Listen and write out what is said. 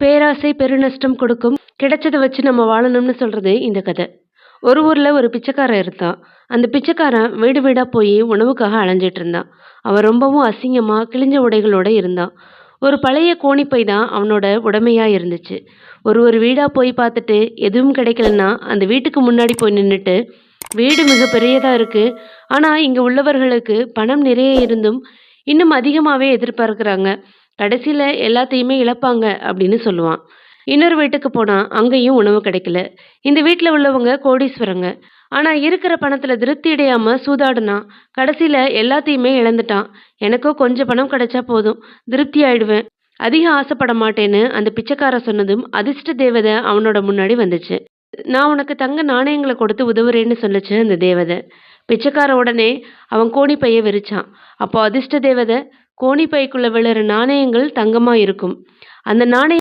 பேராசை பெருநஷ்டம் கொடுக்கும். கிடைச்சதை வச்சு நம்ம வாழணும்னு சொல்கிறது இந்த கதை. ஒரு ஊரில் ஒரு பிச்சைக்காரன் இருந்தான். அந்த பிச்சைக்காரன் வீடு வீடாக போய் உணவுக்காக அலைஞ்சிட்டு இருந்தான். அவன் ரொம்பவும் அசிங்கமாக கிழிஞ்ச உடைகளோடு இருந்தான். ஒரு பழைய கோணிப்பை தான் அவனோட உடமையாக இருந்துச்சு. ஒரு ஒரு வீடாக போய் பார்த்துட்டு எதுவும் கிடைக்கலன்னா அந்த வீட்டுக்கு முன்னாடி போய் நின்றுட்டு வீடு மிக பெரியதாக இருக்குது ஆனால் இங்கே உள்ளவர்களுக்கு பணம் நிறைய இருந்தும் இன்னும் அதிகமாகவே எதிர்பார்க்குறாங்க. கடைசியில் எல்லாத்தையுமே இழப்பாங்க அப்படின்னு சொல்லுவான். இன்னொரு வீட்டுக்கு போனால் அங்கேயும் உணவு கிடைக்கல. இந்த வீட்டில் உள்ளவங்க கோடீஸ்வரங்க. ஆனால் இருக்கிற பணத்தில் திருப்தி அடையாமல் சூதாடுனான் கடைசியில் எல்லாத்தையுமே இழந்துட்டான். எனக்கோ கொஞ்சம் பணம் கிடைச்சா போதும் திருப்தி ஆயிடுவேன். அதிகம் ஆசைப்பட மாட்டேன்னு அந்த பிச்சைக்கார சொன்னதும் அதிர்ஷ்ட தேவதை அவனோட முன்னாடி வந்துச்சு. நான் உனக்கு தங்க நாணயங்களை கொடுத்து உதவுறேன்னு சொல்லுச்சு அந்த தேவதை. பிச்சைக்கார உடனே அவன் கோணிப்பையை விரிச்சான். அப்போ அதிர்ஷ்ட தேவதை கோணிப்பைக்குள்ள விழுற நாணயங்கள் தங்கமா இருக்கும் அந்த நாணயம்